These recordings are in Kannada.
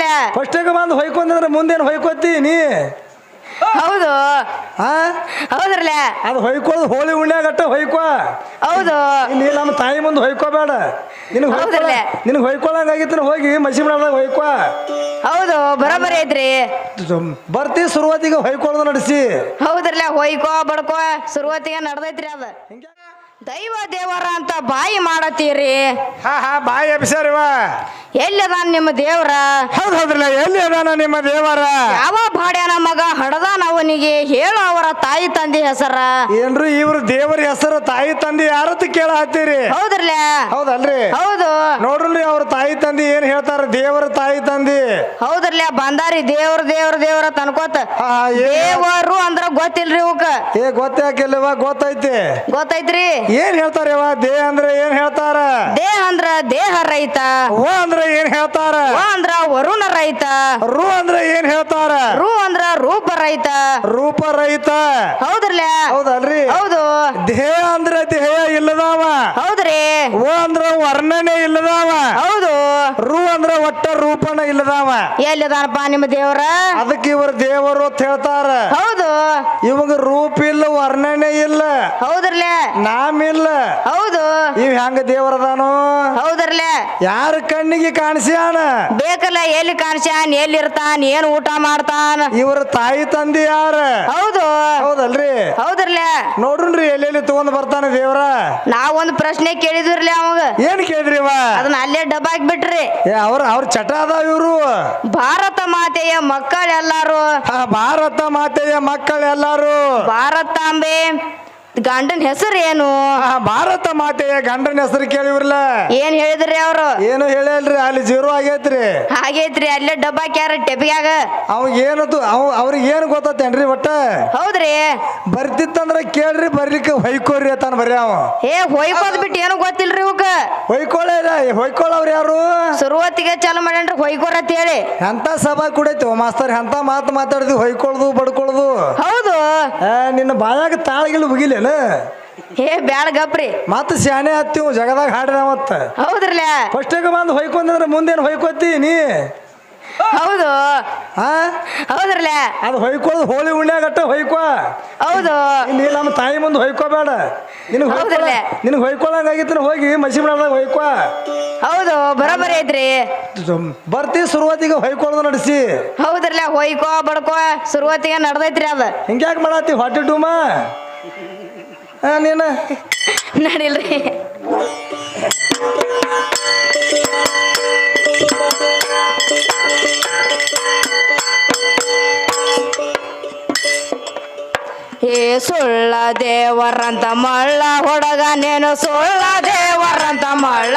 ಹೌದ್ರಲ್ಲ ಫಸ್ಟಿಗೆ ಬಂದು ಹೊಯ್ಕೊಂಡ್ರೆ ಮುಂದೇನು ಹೊಯ್ಕೋತಿ ನೀ? ಹೌದು. ಹಾ ಹೌದ್ರಲ್ಲ? ಅದು ಹೊಯ್ಕೊಳ್ಳೋದು ಹೋಳಿ ಉಣ್ಯಾಗಟ್ಟ ಹೊಯ್ಕೋ. ಹೌದು. ಇಲ್ಲಿ ನಮ್ಮ ತಾಯಿ ಮುಂದೆ ಹೊಯ್ಕೋಬೇಡ. ನಿನಗೆ ಹೌದಲ್ಲ? ನಿನಗೆ ಹೊಯ್ಕೊಳ್ಳಂಗಾಗಿತ್ತು ಹೋಗಿ ಮಸಿ ಬಿಡೋದಾಗ ಹೊಯ್ಕೋ. ಹೌದು ಬರೋಬರಿ ಐತ್ರಿ. ಬರ್ತಿ ಶುರುವಾತಿಗೆ ಹೊಯ್ಕೊಳ್ಳೋದು ನಡೆಸಿ. ಹೌದ್ರಲ್ಲ ಹೊಯ್ಕೋ ಬಡ್ಕೋ ಶುರುವತಿಗೆ ನಡ್ದೈತ್ರಿ ಅದ. ದೈವ ದೇವರ ಅಂತ ಬಾಯಿ ಮಾಡತ್ತೀರಿ. ಹಾ ಹಾ ಬಾಯಿ ಎಬ್ಸ್ಯಾರಿವ ಅದಾನ ನಿಮ್ಮ ದೇವ್ರ? ಹೌದು ಹೌದ್ರಲ್ಲ ಎಲ್ಲಿ ಅದಾನ ನಿಮ್ಮ ದೇವರ? ಯಾವ ಬಾಡ್ಯಾನ ಮಗ ಹಡದಾನ ಅವನಿಗೆ ಹೇಳು ಅವರ ತಾಯಿ ತಂದೆ ಹೆಸರ. ಏನ್ರಿ ಇವ್ರ ದೇವರ ಹೆಸರು ತಾಯಿ ತಂದೆ ಯಾರತ್ತ ಕೇಳ ಹತ್ತೀರಿ ಹೌದ್ರಲ್ಲ? ಹೌದಲ್ರಿ? ಹೌದು. ನೋಡ್ರಿ ಅವ್ರ ತಾಯಿ ತಂದೆ ಏನ್ ಹೇಳ್ತಾರ ದೇವರ ತಾಯಿ ತಂದೆ? ಹೌದ್ರಲ್ಲ ಬಂದಾರಿ ದೇವ್ರ ದೇವ್ರ ದೇವ್ರ ತನ್ಕೋತ ಏನ್? ದೇವರು ಅಂದ್ರ ಗೊತ್ತಿಲ್ರಿ ಇವಕ್ಕ ಏ ಗೊತ್ತಾಕಿಲ್ಲವ ಗೊತ್ತೈತಿ? ಗೊತ್ತೈತ್ರಿ? ಏನ್ ಹೇಳ್ತಾರ ದೇಹ ಅಂದ್ರೆ ಏನ್ ಹೇಳ್ತಾರ? ದೇಹ ಅಂದ್ರ ದೇಹ ರೈತ ಓ ಅಂದ್ರೆ ಏನ್ ಹೇಳ್ತಾರ? ವ ಅಂದ್ರ ವರುಣ ರೈತ. ರು ಅಂದ್ರ ಏನ್ ಹೇಳ್ತಾರ? ರು ಅಂದ್ರ ರೂಪ ರೈತ. ರೂಪ ರೈತ. ಹೌದ್ರಲ್ಲ ಹೌದಲ್ರಿ? ಹೌದು. ದೇಹ ಅಂದ್ರ ದೇಹ ಇಲ್ಲದಾವ. ಹೌದ್ರಿ. ಓ ಅಂದ್ರ ವರ್ಣನೆ ಇಲ್ಲದಾವ. ಹೌದು. ರು ಅಂದ್ರ ಒಟ್ಟ ರೂಪನ ಇಲ್ಲದಾವ. ಎಲ್ಲಿದಾನಪ್ಪ ನಿಮ್ಮ ದೇವ್ರ? ಅದಕ್ಕೆ ಇವರು ದೇವರು ಅಂತ ಹೇಳ್ತಾರ. ಹೌದು. ಇವಾಗ ರೂಪ ಇಲ್ಲ ವರ್ಣನೆ ಇಲ್ಲ. ಹೌದ್ರಲೆ? ನಾಮ ಇಲ್ಲ ಹೌದು. ಇವ್ ಹೆಂಗ ದೇವರದಾನು ಹೌದ್ರಲೆ? ಯಾರ ಕಣ್ಣಿಗೆ ಕಾಣಿಸ್ಯಾನ? ಬೇಕಲ್ಲ ಎಲ್ಲಿ ಕಾಣಿಸ್ಯಾನ್ ಎಲ್ಲಿ ಇರ್ತಾನ ಏನ್ ಊಟ ಮಾಡ್ತಾನ? ಇವ್ರ ತಾಯಿ ತಂದೆ ಯಾರ? ಹೌದು. ಹೌದಲ್ರಿ? ಹೌದ್ರಲೆ? ನೋಡ್ರಿ ಎಲ್ಲೆಲ್ಲಿ ತಗೊಂಡ್ ಬರ್ತಾನೆ ದೇವ್ರ? ನಾವೊಂದ್ ಪ್ರಶ್ನೆ ಕೇಳಿದ್ವಿರ್ಲಿ ಅವಾಗ. ಏನ್ ಕೇಳಿದ್ರಿ ಅದನ್ನ ಅಲ್ಲೇ ಡಬ್ಬಾಕ್ ಬಿಟ್ರಿ ಅವ್ರ ಅವ್ರ ಚಟ ಅದಾವ ಇವ್ರು. ಭಾರತ ಮಾತೆಯ ಮಕ್ಕಳೆಲ್ಲರೂ. ಭಾರತ ಮಾತೆಯ ಮಕ್ಕಳೆಲ್ಲರೂ. ಭಾರತಾಂಬೆ. ಗಂಡನ ಹೆಸರು ಏನು? ಆ ಭಾರತ ಮಾತೆಯ ಗಂಡನ ಹೆಸರು ಕೇಳಿವ್ರಲ್ಲ? ಏನ್ ಹೇಳಿದ್ರಿ ಅವರು? ಏನು ಹೇಳಲ್ರಿ ಅಲ್ಲಿ ಜೀರೋ ಆಗೈತ್ರಿ. ಹಾಗೈತ್ರಿ ಅಲ್ಲೇ ಡಬ್ಬಾಕ್ಯಾರ ಟೆಪಿಗ್ಯಾಗ ಅವ್ ಏನದು ಅವ್ ಅವ್ರಿಗೆ ಏನು ಗೊತ್ತೇನ್ರಿ ಒಟ್ಟ? ಹೌದ್ರಿ. ಬರ್ತಿತ್ತಂದ್ರ ಕೇಳ್ರಿ ಬರ್ಲಿಕ್ಕೆ ಹೊಯ್ಕೋರಿ ಅಂತಾನ ಬರ್ರಿ ಅವ. ಏ ಹೊಯ್ಕೋದ್ ಬಿಟ್ಟು ಏನು ಗೊತ್ತಿಲ್ರಿ ಇವಕ್ಕ ಹೊಯ್ಕೊಳ್ಳ ಹೊಯ್ಕೊಳ್ಳವ್ರು ಯಾರು? ಶುರುವತ್ತಿಗೆ ಚಾಲು ಮಾಡ್ಯಾನ್ರಿ ಹೊಯ್ಕೋರ್ ಅಂತ ಹೇಳಿ. ಎಂತ ಸಭಾ ಕುಡೈತಿ ಮಾಸ್ತರ್ ಎಂತ ಮಾತು ಮಾತಾಡ್ದು ಹೊಯ್ಕೊಳ್ದು ಬಡ್ಕೊಳ್ದು. ಹೌದು. ಆ, ನಿನ್ನ ಬಾಯಾಗ ತಾಳಗಿಲ್ಲ ಮುಗಿಲೇನ ಏ ಬ್ಯಾಡ ಗಪ್ರಿ. ಮತ್ತ ಶಾನೆ ಹತ್ತಿವು ಜಗದಾಗ ಹಾಡಿದ ಮತ್ತ. ಹೌದ್ರಲ್ಲ ಫಸ್ಟಿಗೆ ಬಂದು ಹೊಯ್ಕೊಂಡ್ರೆ ಮುಂದೇನು ಹೊಯ್ಕೋತಿ ನೀ? ಹೌದು. ಹಾ ಹೌದ್ರಲ್ಲ ಅದು ಹೊಯ್ಕೊಳ್ಳೋದು ಹೋಳಿ ಉಣ್ಯಾಗಟ್ಟ ಹೊಯ್ಕೋ. ಹೌದು. ನೀನು ನಮ್ಮ ತಾಯಿ ಮುಂದೆ ಹೊಯ್ಕೋಬೇಡ. ನಿನಗೆ ಹೌದ್ರಲ್ಲ ನಿನಗೆ ಹೊಯ್ಕೊಳ್ಳಂಗಾಗಿತ್ತು ಹೋಗಿ ಮಸಿ ಬಿಡೋದಾಗ ಹೊಯ್ಕೋ. ಹೌದು ಬರೋಬರಿ ಐತ್ರಿ. ಬರ್ತಿ ಶುರುವಾತಿಗೆ ಹೊಯ್ಕೊಳ್ಳೋದು ನಡೆಸಿ. ಹೌದ್ರಲ್ಲ ಹೊಯ್ಕೋ ಬಡ್ಕೋ ಶುರುವತಿಗೆ ನಡ್ದೈತ್ರಿ ಅದ. ಹಿಂಗ್ಯಾಕೆ ಮಾಡತ್ತಿ ಹೊಟ್ಟೆ ಟೂಮ? ನೀನು? ನಡಿಲ್ರಿ ಏ ಸುಳ್ಳ ದೇವರಂತ ಮಳ್ಳ ಹೊಡಗ ನೇನು ಸುಳ್ಳ ದೇವರಂತ ಮಳ್ಳ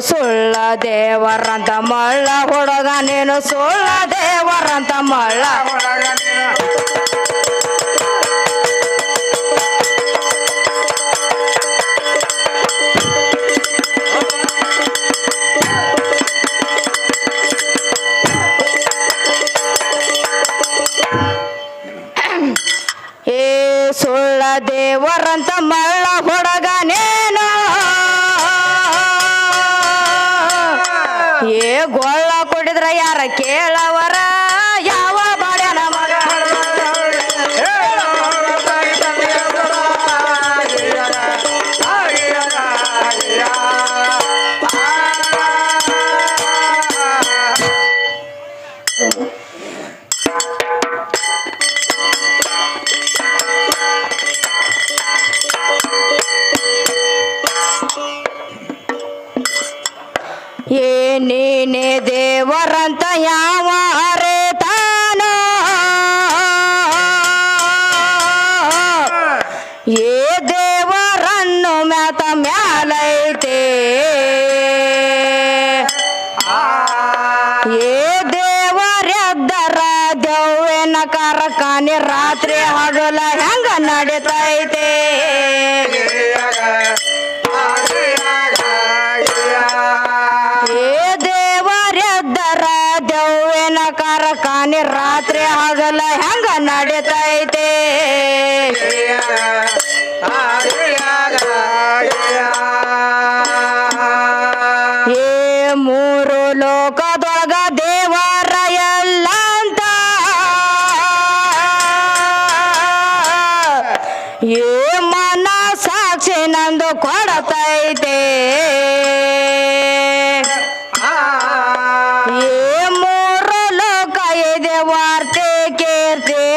ಸುಳ್ಳ ದೇವರಂತ ಮಳ್ಳ ಹುಡುಗ ನೀನು ಸುಳ್ಳ ದೇವರಂತ ಮಳ್ಳ. ಏ ಸುಳ್ಳ ದೇವರಂತ ಮಳ್ಳ ಹುಡುಗ ದೇವರಂತ ಯಾವ ಅರೆತಾನ ದೇವರನ್ನು ಮ್ಯಾತ ಮ್ಯಾಲೈತೆ. ಏ ದೇವರೆದ್ದರ ದೆವ್ವೆನ ಕಾರ್ಖಾನೆ ರಾತ್ರಿ ಹಗಲ ಹೆಂಗ ನಡೀತೈತೆ? ನಡೀತೈತೆ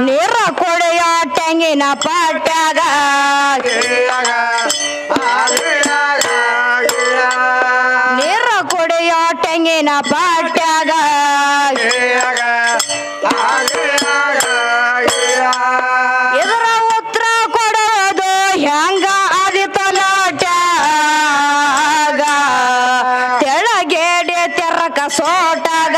ನೀರ ಕೊಡೆಯ ತೆಂಗಿನ ಪಾಟ್ಯಾಗ. ನೀರ ಕೊಡೆಯ ತೆಂಗಿನ ಪಾಟ್ಯಾಗ. ಇದರ ಉತ್ತರ ಕೊಡೋದು ಹೆಂಗ ಆದಿತ ಲೋಟ್ಯಾಗ ತೆಳಗೇಡಿ ತೆರಕ ಸೋಟಾಗ.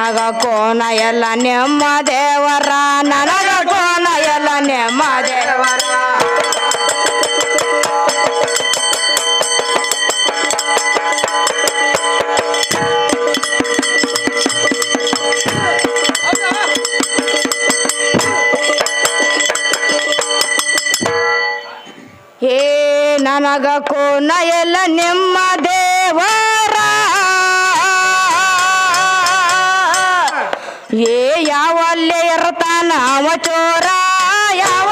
ನನಗ ಕೋನ ಎಲ್ಲ ನಿಮ್ಮ ದೇವರ ನನಗ ಕೋನ ಎಲ್ಲ ನಿಮ್ಮ ದೇವರ. ನನಗ ಕೋನ ಎಲ್ಲ ನಿಮ್ಮ ಇರ್ತಾನ ಅವ ಯಾವ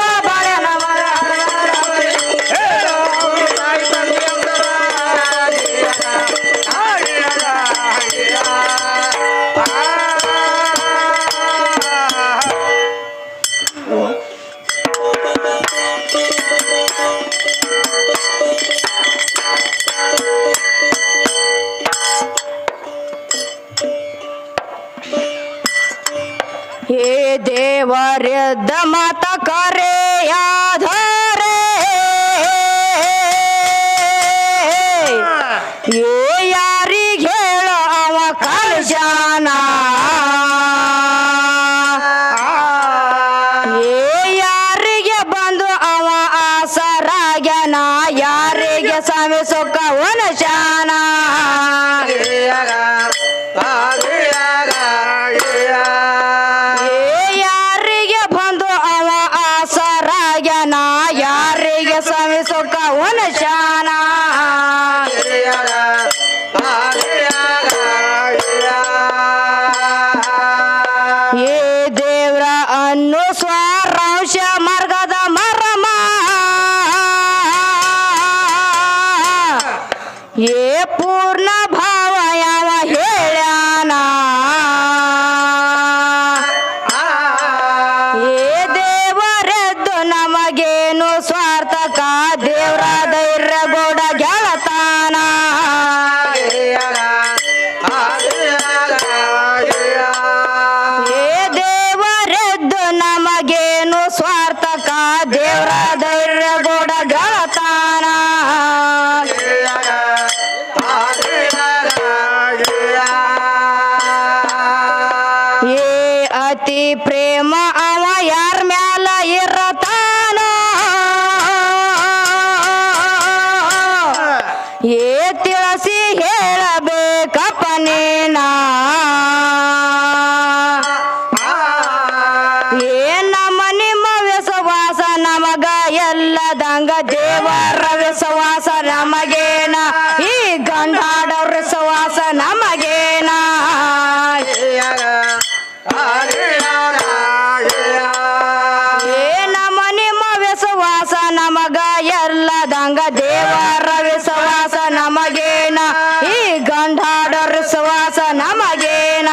ಹೇ मत ಮತ ಕರೆಯಾಧರೆ ಏ ಪೂರ್ಣ ಭಾವ ಯಾವ ಹೇಳ್ಯಾನ? ಏ ದೇವರದ್ದು ನಮಗೇನು ಸ್ವಾರ್ಥಕ? ದೇವ್ರ ಧೈರ್ಯ ಗೋಡ ಗೆಳತಾನ? ಏ ದೇವರದ್ದು ನಮಗೇನು ಸ್ವಾರ್ಥಕ? ದೇವ್ರ ಏ ನಿಮ್ಮ ವಿಶ್ವಾಸ ನಮಗ ಎಲ್ಲದಂಗ ದೇವರ ವಿಶ್ವಾಸ ನಮಗೇನ? ಈ ಗಂಡಾಡವ್ರ ವಿಶ್ವಾಸ ನಮಗೇನ? ಏ ನಿಮ್ಮ ವಿಶ್ವಾಸ ನಮಗ ಎಲ್ಲದಂಗ ದೇವರ ವಿಶ್ವಾಸ ನಮಗೇನ? ಈ ಗಂಡಾಡವ್ರ ವಿಶ್ವಾಸ ನಮಗೇನ?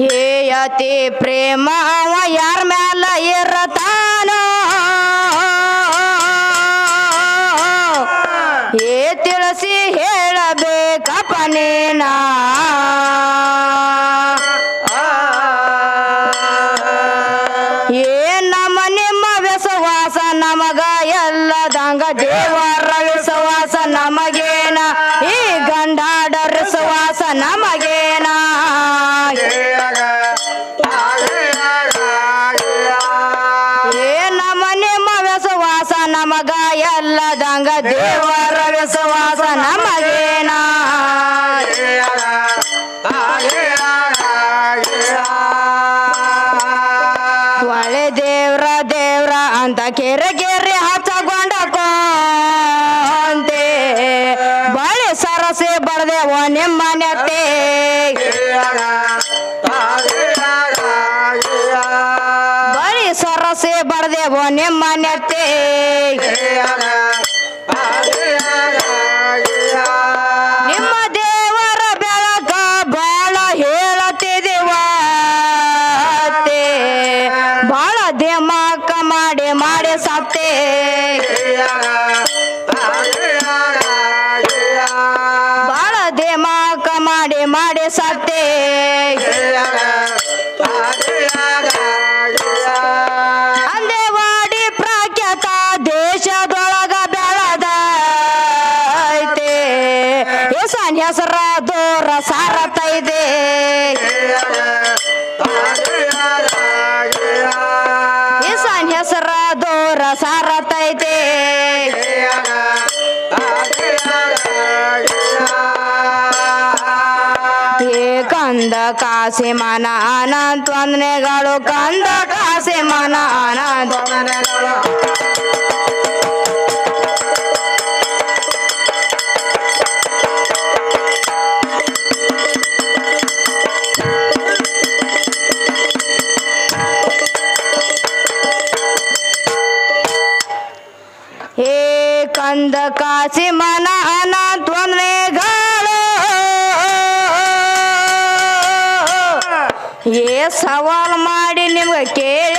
ಏ ಅತಿ ಪ್ರೇಮ ಅವ ಯಾರ ಮ್ಯಾಲ ಇರತಾನ? ಏ ತಿಳಿಸಿ ಹೇಳಬೇಕಪ್ಪ ನೀನ? ಹೆಸರ ದೂರ ಸಾರತೈದೆ. ಹೆಸನ್ ಹೆಸರ ದೂರ ಸಾರತೈದೆ. ಕಂದ ಕಾಸಿ ಮನ ಅನಂತ ವಂದನೆಗಳು, ಕಂದ ಕಾಸಿ ಮನ ಅನಂತ ಏ ಕಾಸಿ ಮನ ಅನಂತ ವಂದನೆಗಳು ಏ ಸವಾಲ್ ಮಾಡಿ ನಿಮ್ಗೆ ಕೇಳ